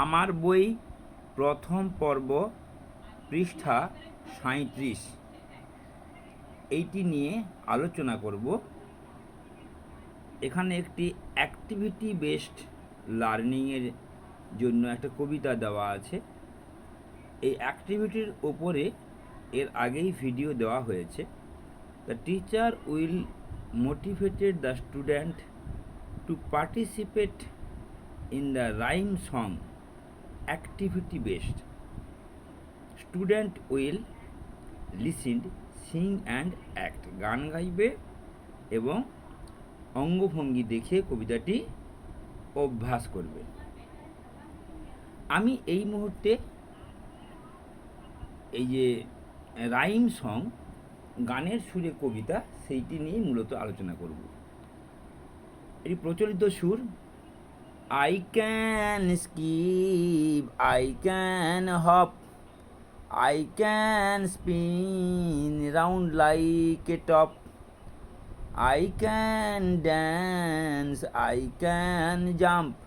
আমার বই প্রথম পর্ব, পৃষ্ঠা সাঁইত্রিশ। এইটি নিয়ে আলোচনা করব। এখানে একটি অ্যাক্টিভিটি বেসড লার্নিংয়ের জন্য একটা কবিতা দেওয়া আছে। এই অ্যাক্টিভিটির ওপরে এর আগেই ভিডিও দেওয়া হয়েছে। The teacher will motivated the student to participate in the rhyme song activity based. Student will listen, sing and act. গান গাইবে এবং অঙ্গভঙ্গি দেখে কবিতাটি অভ্যাস করবে। আমি এই মুহূর্তে এই যে রাইম সং, গানের সুরে কবিতা, সেইটি নিয়ে মূলত আলোচনা করব। এটি প্রচলিত সুর I can skip, I can hop, I can spin round like a top. I can dance, I can jump,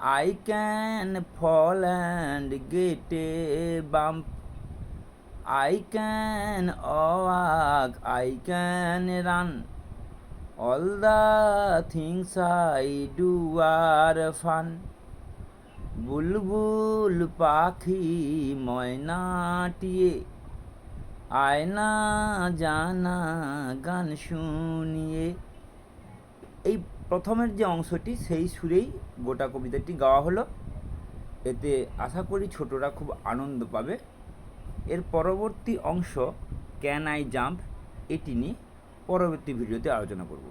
I can fall and get a bump. I can walk, I can run. All the things I do are fun. বুলবুল পাখি ময়নাটিয়ে আয়না জানা গান শুনিয়ে এই প্রথমের যে অংশটি, সেই সুরেই গোটা কবিতাটি গাওয়া হলো। এতে আশা করি ছোটরা খুব আনন্দ পাবে। এর পরবর্তী অংশ ক্যান আই জাম্প এটি নিয়ে পরবর্তী ভিডিওতে আলোচনা করব।